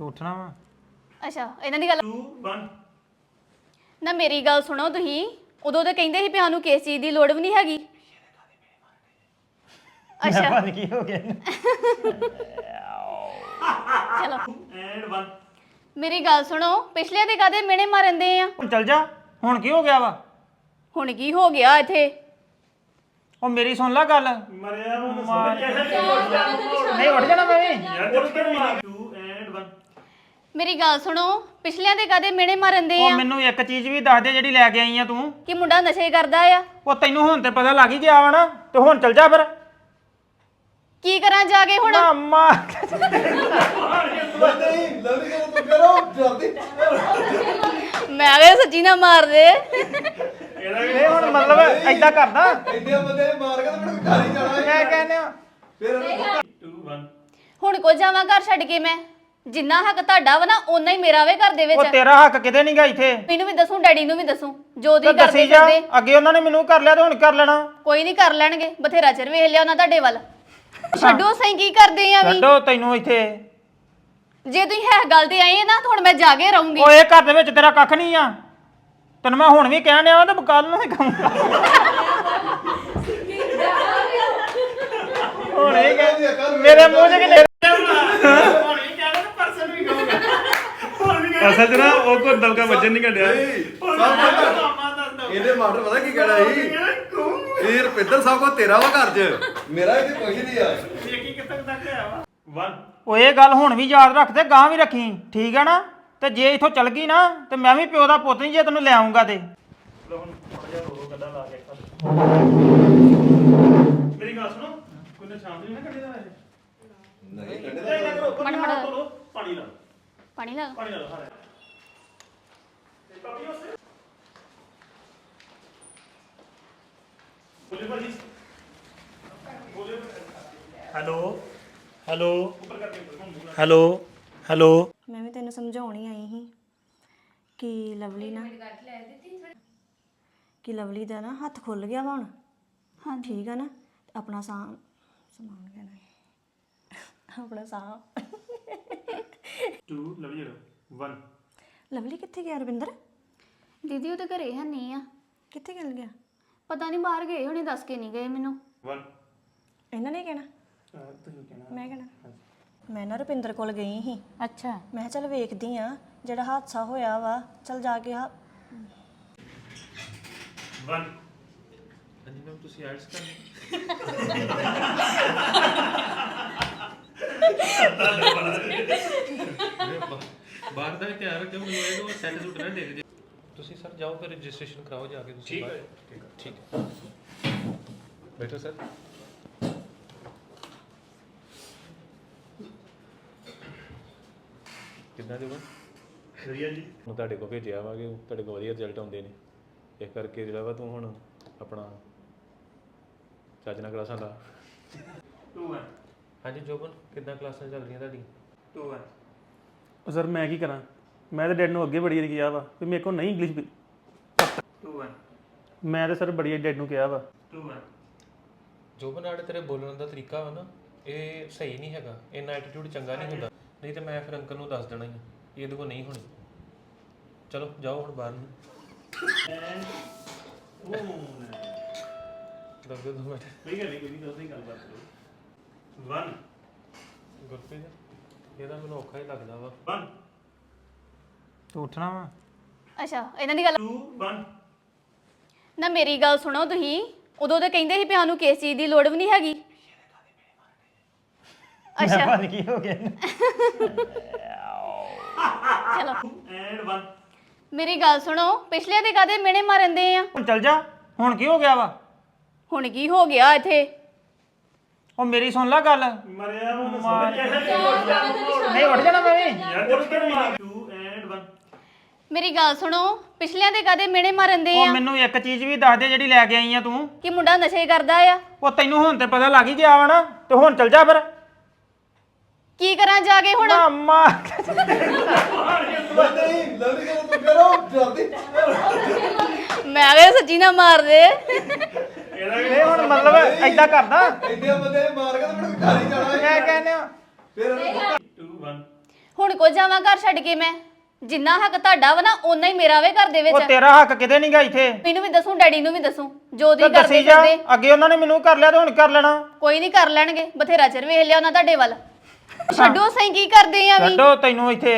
ਤੂੰ ਉੱਠਣਾ ਵਾ। ਅੱਛਾ ਇਹਨਾਂ ਦੀ ਗੱਲ 2 1 ਨਾ ਮੇਰੀ ਗੱਲ ਸੁਣੋ ਤੁਸੀਂ। ਉਦੋਂ ਤਾਂ ਕਹਿੰਦੇ ਸੀ ਵੀ ਸਾਨੂੰ ਕਿਸ ਚੀਜ਼ ਦੀ ਲੋੜ ਵੀ ਨਹੀਂ ਹੈਗੀ। ਅੱਛਾ। ਪਤਾ ਨੀ ਕੀ ਹੋ ਗਿਆ। ਚਲੋ। ਐਂਡ 1 ਮੇਰੀ ਗੱਲ ਸੁਣੋ ਪਿਛਲੇ ਦੇ ਕਾਦੇ ਮਿਹਣੇ ਮਾਰਨਦੇ ਆ? ਹੁਣ ਚੱਲ ਜਾ ਹੁਣ ਕੀ ਹੋ ਗਿਆ ਵਾ? ਹੁਣ ਕੀ ਹੋ ਗਿਆ ਇੱਥੇ? ਉਹ ਮੇਰੀ ਸੁਣ ਲੈ ਗੱਲ। ਮਰਿਆ ਨੂੰ ਸਮਝ ਨਹੀਂ ਉੱਠ ਜਾਣਾ ਮੈਂ ਵੀ ਯਾਰ ਉੱਠ ਕੇ ਮਾਰ। 2 ਐਂਡ 1 ਮੇਰੀ ਗੱਲ ਸੁਣੋ ਪਿਛਲਿਆਂ ਦੇ ਕਾਦੇ ਮਿਹਣੇ ਮਾਰਨਦੇ ਉਹ ਆ? ਮੈਨੂੰ ਇੱਕ ਚੀਜ਼ ਵੀ ਦੱਸ ਦੇ ਜਿਹੜੀ ਲੈ ਕੇ ਆਈ ਆ ਤੂੰ। ਕਿ ਮੁੰਡਾ ਨਸ਼ੇ ਕਰਦਾ ਆ? ਉਹ ਤੈਨੂੰ ਹੁਣ ਤੇ ਪਤਾ ਲੱਗ ਹੀ ਗਿਆ ਵਾ ਨਾ ਤੇ ਹੁਣ ਚੱਲ ਜਾ ਫਿਰ। ਕੀ ਕਰਾਂ ਜਾ ਕੇ ਹੁਣ? ਮਾਮਾ। ਨਹੀਂ ਲਵਲੀ ਕਰ ਤੂੰ ਕਰੋ ਜਲਦੀ ਮੈਂ ਕਿਹਾ ਸੱਚੀ ਨਾ ਮਾਰ ਦੇ। ਇਹ ਹੁਣ ਮਤਲਬ ਐਦਾਂ ਕਰਦਾ। ਇੰਨੇ ਬੰਦੇ ਨੇ ਮਾਰ ਕੇ ਤਾਂ ਮੈਨੂੰ ਘਰ ਹੀ ਜਾਣਾ ਮੈਂ ਕਹਿੰਦੇ। ਆ ਫਿਰ 2 1 ਹੁਣ ਕੋ ਜਾਵਾਂ ਘਰ ਛੱਡ ਕੇ ਮੈਂ? ਜਿੰਨਾ ਹੱਕ ਤੁਹਾਡਾ ਵਾ ਨਾ ਓਨਾ ਹੀ ਮੇਰਾ ਵੇ ਘਰ ਦੇ ਉਹ ਵਿੱਚ ਤੇਰਾ ਹੱਕ ਕਿਤੇ ਨਹੀਂਗਾ ਇੱਥੇ? ਮੈਨੂੰ ਵੀ ਦੱਸੂ ਡੈਡੀ ਨੂੰ ਵੀ ਦੱਸੂ ਜੋ ਤੇ ਦੀ ਕਰਦੇ ਦੱਸੀ ਜਾ। ਕਰਦੇ। ਅੱਗੇ ਉਹਨਾਂ ਨੇ ਮੈਨੂੰ ਕਰ ਲਿਆ ਤੇ ਹੁਣ ਕਰ ਲੈਣਾ। ਕੋਈ ਨਹੀਂ ਕਰ ਲੈਣਗੇ ਬਥੇਰਾ ਚਿਰ ਵੇਖ ਲਿਆ ਉਹਨਾਂ ਤੁਹਾਡੇ ਵੱਲ। ਛੱਡੋ ਸਹੀ ਕੀ ਕਰਦੇ ਆ ਵੀ। ਛੱਡੋ ਤੈਨੂੰ ਇੱਥੇ। ਜੇ ਤੁਸੀਂ ਹੈ ਗੱਲ ਤੇ ਆਏ ਨਾ ਤਾਂ ਹੁਣ ਮੈਂ ਜਾ ਕੇ ਰਹੂੰਗੀ। ਓਏ ਘਰ ਦੇ ਵਿੱਚ ਤੇਰਾ ਕੱਖ ਨਹੀਂ ਆ। ਤੈਨੂੰ ਮੈਂ ਹੁਣ ਵੀ ਕਹਿਣ ਡਿਆ ਤੇ ਕੱਲ ਨੂੰ ਵੀ ਕਹੂੰਗਾ। ਹੁਣ ਇਹ ਕਹਿ ਮੇਰੇ ਮੂੰਹ 'ਚ ਕਿਨੇ ਅਸਲ ਚ ਨਾ ਉਹ ਕੋ ਦਬਕਾ ਵੱਜਣ ਨਹੀਂ ਕੱਢਿਆ ਇਹਦੇ ਮਾਸਟਰ ਪਤਾ ਕੀ ਕਹਿਣਾ ਸੀ? ਇਹ ਰੁਪਿੰਦਰ ਸਾਹਿਬ ਕੋ ਤੇਰਾ ਵਾ ਘਰ 'ਚ? ਮੇਰਾ ਇੱਥੇ ਕੁਝ ਨਹੀਂ ਆ। ਦੇਖੀ ਕਿੱਥੇ ਤੱਕ ਆਇਆ ਵਾ। 1 ਓਏ ਇਹ ਗੱਲ ਹੁਣ ਵੀ ਯਾਦ ਰੱਖ ਤੇ ਗਾਂ ਵੀ ਰੱਖੀ ਠੀਕ ਹੈ ਨਾ? ਤੇ ਜੇ ਇਥੋਂ ਚਲ ਗਈ ਨਾ ਤੇ ਮੈਂ ਵੀ ਪਿਓ ਦਾ ਪੁੱਤ ਨਹੀਂ ਜੇ ਤੈਨੂੰ ਲੈ ਆਉਂਗਾ ਤੇ। ਮੇਰੀ ਗੱਲ ਸੁਣੋ ਕੋਈ ਨਾ ਸ਼ਾਮ ਨੂੰ ਕੱਢੀ ਦਾ ਵੈਸੇ? ਨਹੀਂ ਕੱਢੇ ਨਹੀਂ ਨਾ ਕਰੋ ਮਨ ਮਨ ਤੋਲੋ ਪਾਣੀ ਲਾ ਪਾਣੀ ਲਾ ਪਾਣੀ ਲਾ ਲਓ ਸਾਰੇ ਤੇ ਕਾਪੀ ਉਸੇ ਬੋਲੇ ਭਾਜੀ। ਬੋਲੇ। ਹੈਲੋ। ਹੈਲੋ। ਹੈਲੋ। ਹੈਲੋ। ਮੈਂ ਵੀ ਤੈਨੂੰ ਸਮਝਾਉਣ ਹੀ ਆਈ ਸੀ ਕਿ ਲਵਲੀ ਨਾ ਕਿ ਲਵਲੀ ਦਾ ਨਾ ਹੱਥ ਖੁੱਲ ਗਿਆ ਵਾ ਹੁਣ। ਹਾਂ ਠੀਕ ਆ ਨਾ? ਆਪਣਾ ਸਾਹ ਸਮਾਨ ਹੈ। ਆਪਣਾ ਸਾਹ 2 ਲਵ ਯੂ 1 ਲਵਲੀ ਕਿੱਥੇ ਗਿਆ ਰਵਿੰਦਰ? ਦੀਦੀ ਉਹ ਤਾਂ ਘਰੇ ਹੈ ਨਹੀਂ ਆ। ਕਿੱਥੇ ਚੱਲ ਗਿਆ? ਪਤਾ ਨਹੀਂ ਬਾਹਰ ਗਏ ਹੋਣੇ ਦੱਸ ਕੇ ਨਹੀਂ ਗਏ ਮੈਨੂੰ। 1 ਇਹਨਾਂ ਨੇ ਕਹਿਣਾ? ਤੁਸੀਂ ਕਹਿਣਾ। ਮੈਂ ਕਹਿਣਾ। ਮੈਂ ਨਾ ਰੁਪਿੰਦਰ ਕੋਲ ਗਈ ਸੀ। ਅੱਛਾ। ਮੈਂ ਕਿਹਾ ਚੱਲ ਵੇਖਦੀ ਆ ਜਿਹੜਾ ਹਾਦਸਾ ਹੋਇਆ ਵਾ ਚੱਲ ਜਾ ਕੇ ਹਾ 1 ਹਾਂਜੀ ਮੈਮ ਤੁਸੀਂ ਐਡਸ ਕਰਨੀ? ਬਾਹਰ ਦਾ ਵੀ ਧਿਆਨ ਰੱਖਿਓ ਮੈਨੂੰ ਇਹ ਤੋਂ ਸੈੱਟ ਸੁੱਟ ਨਾ ਡਿੱਗ ਜੇ। ਤੁਸੀਂ ਸਰ ਜਾਓ ਫਿਰ ਰਜਿਸਟ੍ਰੇਸ਼ਨ ਕਰਾਓ ਜਾ ਕੇ ਤੁਸੀਂ ਠੀਕ। ਹੈ ਠੀਕ ਹੈ। ਬੈਠੋ ਸਰ। ਕਿੰਨਾ ਜੁਗਾ ਵਧੀਆ ਜੀ। ਹੁਣ ਤੁਹਾਡੇ ਕੋਲ ਭੇਜਿਆ ਵਾ ਕਿ ਤੁਹਾਡੇ ਕੋਲ ਵਧੀਆ ਰਿਜ਼ਲਟ ਆਉਂਦੇ ਨੇ। ਇਸ ਕਰਕੇ ਜਿਹੜਾ ਵਾ ਤੂੰ ਹੁਣ ਆਪਣਾ ਚੱਜ ਨਾਲ ਕਲਾਸਾਂ ਲਾ। 2 1 ਹਾਂਜੀ ਜੋਬਨ ਕਿੱਦਾਂ ਕਲਾਸਾਂ ਚੱਲ ਰਹੀਆਂ ਤੁਹਾਡੀਆਂ? 2 1 ਉਹ ਸਰ ਮੈਂ ਕੀ ਕਰਾਂ? ਮੈਂ ਤਾਂ ਡੈਡ ਨੂੰ ਅੱਗੇ ਬੜੀ ਵਾਰੀ ਕਿਹਾ ਵਾ ਵੀ ਮੇਰੇ ਕੋਲ ਨਹੀਂ ਇੰਗਲਿਸ਼ 2 1 ਮੈਂ ਤਾਂ ਸਰ ਬੜੀ ਵਾਰੀ ਡੈਡ ਨੂੰ ਕਿਹਾ ਵਾ। 2 1 ਜੋਬਨ ਆੜੇ ਤੇਰੇ ਬੋਲਣ ਦਾ ਤਰੀਕਾ ਵਾ ਨਾ ਇਹ ਸਹੀ ਨਹੀਂ ਹੈਗਾ। ਇੰਨਾ ਐਟੀਟਿਊਡ ਚੰਗਾ ਨਹੀਂ ਹੁੰਦਾ। ਨਹੀਂ ਤੇ ਮੈਂ ਫਿਰ ਅੰਕਲ ਨੂੰ ਦੱਸ ਦੇਣਾ ਹੀ ਇਹਦੇ ਕੋਲ ਨਹੀਂ ਹੋਣੀ। ਚਲੋ ਜਾਓ ਹੁਣ ਬਾਹਰ ਨੂੰ। ਦੱਸੋ ਦੋ ਮਿੰਟ। ਕੋਈ ਗੱਲ ਨਹੀਂ ਕੋਈ ਨਹੀਂ ਦੋਸਤ ਹੀ ਗੱਲਬਾਤ ਕਰੋ। 1 ਗੁਰਪ੍ਰੀਤ ਇਹਦਾ ਮੈਨੂੰ ਔਖਾ ਹੀ ਲੱਗਦਾ ਵਾ। 1 ਤੂੰ ਉੱਠਣਾ ਵਾ? ਅੱਛਾ ਇਹਨਾਂ ਦੀ ਗੱਲ 2 1 ਨਾ ਮੇਰੀ ਗੱਲ ਸੁਣੋ ਤੁਸੀਂ। ਉਦੋਂ ਤਾਂ ਕਹਿੰਦੇ ਸੀ ਵੀ ਸਾਨੂੰ ਕਿਸ ਚੀਜ਼ ਦੀ ਲੋੜ ਵੀ ਨਹੀਂ ਹੈਗੀ। ਅੱਛਾ। ਪਤਾ ਕੀ ਹੋ ਗਿਆ। ਚਲੋ। ਐਂਡ 1 ਮੇਰੀ ਗੱਲ ਸੁਣੋ ਪਿਛਲੇ ਦੇ ਕਾਦੇ ਮਿਹਣੇ ਮਾਰਨਦੇ ਆ? ਹੁਣ ਚੱਲ ਜਾ। ਹੁਣ ਕੀ ਹੋ ਗਿਆ ਵਾ? ਹੁਣ ਕੀ ਹੋ ਗਿਆ ਇੱਥੇ? ਉਹ ਮੇਰੀ ਸੁਣ ਲੈ ਗੱਲ। ਮਰਿਆ ਨੂੰ ਸਮਝ ਗਿਆ। ਨਹੀਂ ਉੱਠ ਜਾਣਾ ਮੈਂ ਵੀ ਯਾਰ ਉੱਠ ਕੇ ਮਾਰ। 2 ਐਂਡ 1 ਮੇਰੀ ਗੱਲ ਸੁਣੋ ਪਿਛਲਿਆਂ ਦੇ ਕਾਦੇ ਮਿਹਣੇ ਮਾਰਨਦੇ ਉਹ ਆ? ਮੈਨੂੰ ਇੱਕ ਚੀਜ਼ ਵੀ ਦੱਸ ਦੇ ਜਿਹੜੀ ਲੈ ਕੇ ਆਈ ਆ ਤੂੰ। ਕਿ ਮੁੰਡਾ ਨਸ਼ੇ ਕਰਦਾ ਆ? ਉਹ ਤੈਨੂੰ ਹੁਣ ਤੇ ਪਤਾ ਲੱਗ ਹੀ ਗਿਆ ਵਾ ਨਾ ਤੇ ਹੁਣ ਚੱਲ ਜਾ ਫਿਰ। ਕੀ ਕਰਾਂ ਜਾ ਕੇ ਹੁਣ? ਮਾਮਾ ਨਹੀਂ ਲਵਲੀ ਕਰ ਤੂੰ ਕਰੋ ਜਲਦੀ। ਮੈਂ ਕਿਹਾ ਸੱਚੀ ਨਾ ਮਾਰ ਦੇ। ਇਹ ਹੁਣ ਮਤਲਬ ਐਦਾਂ ਕਰਦਾ। ਇੰਨੇ ਬੰਦੇ ਨੇ ਮਾਰ ਕੇ ਤਾਂ ਮੈਨੂੰ ਘਰ ਹੀ ਜਾਣਾ ਮੈਂ ਕਹਿੰਦੇ ਆ ਫਿਰ 2 1 ਹੁਣ ਕੋ ਜਾਵਾਂ ਘਰ ਛੱਡ ਕੇ ਮੈਂ? ਜਿੰਨਾ ਹੱਕ ਤੁਹਾਡਾ ਵਾ ਨਾ ਓਨਾ ਹੀ ਮੇਰਾ ਵੇ ਘਰ ਦੇ ਉਹ ਵਿੱਚ ਤੇਰਾ ਹੱਕ ਕਿਤੇ ਨਹੀਂਗਾ ਇੱਥੇ। ਮੈਨੂੰ ਵੀ ਦੱਸੂ ਡੈਡੀ ਨੂੰ ਵੀ ਦੱਸੂ ਜੋ ਤੇ ਦੀ ਕਰਦੇ ਜਾ। ਕਰਦੇ ਅੱਗੇ ਉਹਨਾਂ ਨੇ ਮੈਨੂੰ ਕਰ ਲਿਆ ਤੇ ਹੁਣ ਕਰ ਲੈਣਾ। ਕੋਈ ਨਹੀਂ ਕਰ ਲੈਣਗੇ ਬਥੇਰਾ ਚਿਰ ਵੇਖ ਲਿਆ ਉਹਨਾਂ ਤੁਹਾਡੇ ਵੱਲ। ਛੱਡੋ ਸਹੀ ਕੀ ਕਰਦੇ ਆ ਵੀ? ਛੱਡੋ ਤੈਨੂੰ ਇੱਥੇ।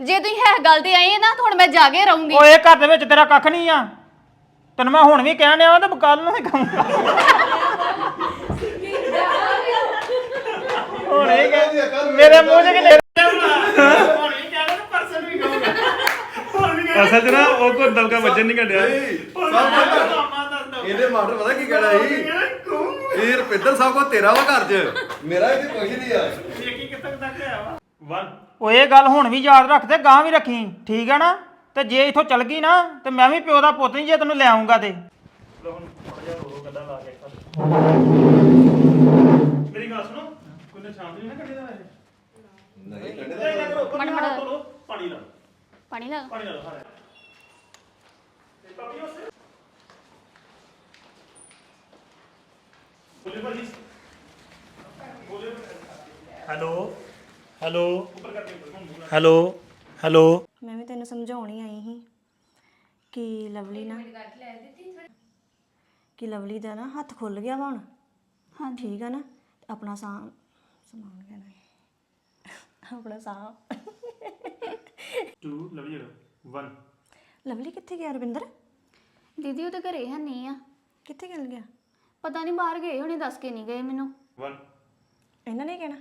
ਜੇ ਤੁਸੀਂ ਹੈ ਗੱਲ ਤੇ ਆਏ ਨਾ ਤਾਂ ਹੁਣ ਮੈਂ ਜਾ ਕੇ ਰਹੂੰਗੀ। ਓਏ ਘਰ ਦੇ ਵਿੱਚ ਤੇਰਾ ਕੱਖ ਨਹੀਂ ਆ। ਤੈਨੂੰ ਮੈਂ ਹੁਣ ਵੀ ਕਹਿਣ ਡਿਆ ਤੇ ਕੱਲ ਨੂੰ ਵੀ ਕਹੂੰਗਾ ਹੁਣ ਇਹ ਕਹਿ ਮੇਰੇ ਮੂੰਹ 'ਚ ਕਿਲੇ ਅਸਲ 'ਚ ਨਾ ਉਹ ਕੋਈ ਦਲਕਾ ਵੱਜਣ ਨਹੀਂ ਕੱਢਿਆ ਇਹਦੇ ਮਾਸਟਰ ਪਤਾ ਕੀ ਕਹਿਣਾ ਸੀ? ਇਹ ਰੁਪਿੰਦਰ ਸਭ ਕੋ ਤੇਰਾ ਵਾ ਘਰ 'ਚ। ਮੇਰਾ ਇੱਥੇ ਕੁਝ ਨਹੀਂ ਆ। 1 ਓਏ ਇਹ ਗੱਲ ਹੁਣ ਵੀ ਯਾਦ ਰੱਖ ਤੇ ਗਾਂ ਵੀ ਰੱਖੀ। ਠੀਕ ਆ ਨਾ? ਤੇ ਜੇ ਇਥੋਂ ਚਲ ਗਈ ਨਾ ਤੇ ਮੈਂ ਵੀ ਪਿਓ ਦਾ ਪੁੱਤ ਨਹੀਂ ਜੇ ਤੈਨੂੰ ਲੈ ਆਉਂਗਾ ਤੇ। ਮੇਰੀ ਗੱਲ ਸੁਣੋ ਕੋਈ ਨੇ ਸ਼ਾਂਤ ਨਹੀਂ ਨਾ ਕੱਢਿਆ ਵੈਸੇ ਨਹੀਂ ਕਹਿੰਦੇ ਮੜ ਮੜ। ਚਲੋ ਪਾਣੀ ਲਾ ਪਾਣੀ ਲਾ ਪਾਣੀ ਲਾ ਲਓ ਸਾਰੇ ਬੋਲੇ ਭਾਜੀ। ਬੋਲੇ ਹੈਲੋ ਹੈਲੋ। ਹੈਲੋ। ਹੈਲੋ। ਮੈਂ ਵੀ ਤੈਨੂੰ ਸਮਝਾਉਣ ਆਈ ਸੀ ਕਿ ਲਵਲੀ ਨਾ ਕਿ ਲਵਲੀ ਦਾ ਨਾ ਹੱਥ ਖੁੱਲ ਗਿਆ ਵਾ ਹੁਣ। ਹਾਂ ਠੀਕ ਆ ਨਾ? ਆਪਣਾ ਸਾਂ ਸਮਾਨ ਕਹਿਣਾ ਹੈ। ਆਪਣਾ ਸਾਂ 2 ਲਵ ਯੂ 1 ਲਵਲੀ ਕਿੱਥੇ ਗਿਆ ਰਵਿੰਦਰ? ਦੀਦੀ ਉਹ ਤਾਂ ਘਰੇ ਹੈ ਨਹੀਂ ਆ। ਕਿੱਥੇ ਚੱਲ ਗਿਆ? ਪਤਾ ਨਹੀਂ ਬਾਹਰ ਗਏ ਹੋਣੇ ਦੱਸ ਕੇ ਨਹੀਂ ਗਏ ਮੈਨੂੰ। 1 ਇਹਨਾਂ ਨੇ ਕਹਿਣਾ?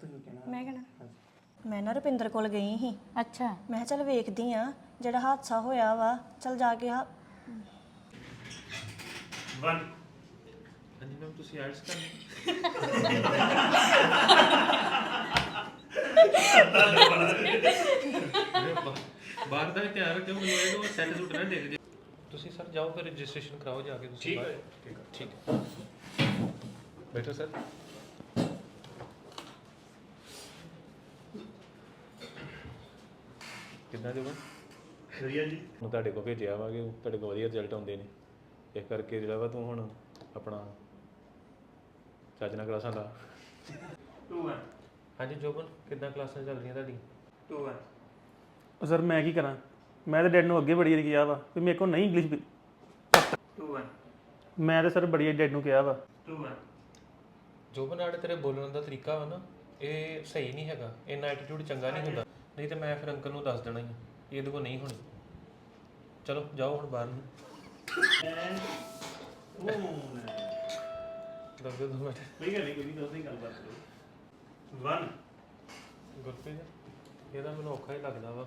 ਤੁਸੀਂ ਕਹਿਣਾ। ਮੈਂ ਕਹਿਣਾ। ਮੈਂ ਨਾ ਰੁਪਿੰਦਰ ਕੋਲ ਗਈ ਸੀ। ਅੱਛਾ। ਮੈਂ ਕਿਹਾ ਚੱਲ ਵੇਖਦੀ ਆ ਜਿਹੜਾ ਹਾਦਸਾ ਹੋਇਆ ਵਾ ਚੱਲ ਜਾ ਕੇ ਆ। 1 ਹਾਂਜੀ ਮੈਮ ਤੁਸੀਂ ਐਡਸ ਕਰਨੀ? ਬਾਹਰ ਦਾ ਵੀ ਧਿਆਨ ਰੱਖਿਓ ਮੈਨੂੰ ਇਹ ਨੂੰ ਸੈੱਟ ਸੁੱਟ ਨਾ ਡਿੱਗ ਜੇ ਤੁਸੀਂ ਸਰ ਜਾਓ ਫਿਰ ਰਜਿਸਟ੍ਰੇਸ਼ਨ ਕਰਾਓ ਜਾ ਕੇ ਤੁਸੀਂ ਠੀਕ ਹੈ ਠੀਕ ਹੈ। ਬੈਠੋ ਸਰ ਕਿੰਨਾ ਜੋਗਾ ਵਧੀਆ ਜੀ। ਨੂੰ ਤੁਹਾਡੇ ਕੋਲ ਭੇਜਿਆ ਵਾ ਕਿ ਤੁਹਾਡੇ ਕੋਲ ਵਧੀਆ ਰਿਜ਼ਲਟ ਆਉਂਦੇ ਨੇ। ਇਸ ਕਰਕੇ ਜਿਹੜਾ ਵਾ ਤੂੰ ਹੁਣ ਆਪਣਾ ਚੱਜ ਨਾਲ ਕਲਾਸਾਂ ਲਾ। 2 1 ਹਾਂਜੀ ਜੋਬਨ ਕਿੱਦਾਂ ਕਲਾਸਾਂ ਚੱਲ ਰਹੀਆਂ ਤੁਹਾਡੀ 2 1 ਸਰ ਮੈਂ ਕੀ ਕਰਾਂ? ਮੈਂ ਤਾਂ ਡੈਡ ਨੂੰ ਅੱਗੇ ਬੜੀ ਵਾਰੀ ਕਿਹਾ ਵਾ ਵੀ ਮੇਰੇ ਕੋਲ ਨਹੀਂ ਇੰਗਲਿਸ਼ 2 1 ਮੈਂ ਤਾਂ ਸਰ ਬੜੀ ਡੈਡ ਨੂੰ ਕਿਹਾ ਵਾ। 2 1 ਜੋਬਨ ਆੜੇ ਤੇਰੇ ਬੋਲਣ ਦਾ ਤਰੀਕਾ ਵਾ ਨਾ ਇਹ ਸਹੀ ਨਹੀਂ ਹੈਗਾ। ਇੰਨਾ ਐਟੀਟਿਊਡ ਚੰਗਾ ਨਹੀਂ ਹੁੰਦਾ। ਨਹੀਂ ਤੇ ਮੈਂ ਫਿਰ ਅੰਕਲ ਨੂੰ ਦੱਸ ਦੇਣਾ ਹੀ ਇਹਦੇ ਕੋਲ ਨਹੀਂ ਹੋਣੀ। ਚਲੋ ਜਾਓ ਹੁਣ ਬਾਹਰ ਨੂੰ। ਦੱਸ ਦੋ ਮਿੰਟ। ਕੋਈ ਗੱਲ ਨਹੀਂ ਕੋਈ ਨਹੀਂ ਦੋਸਤ ਗੱਲਬਾਤ ਕਰੋ। 1 ਗੁਰਪ੍ਰੀਤ ਇਹਦਾ ਮੈਨੂੰ ਔਖਾ ਹੀ ਲੱਗਦਾ ਵਾ।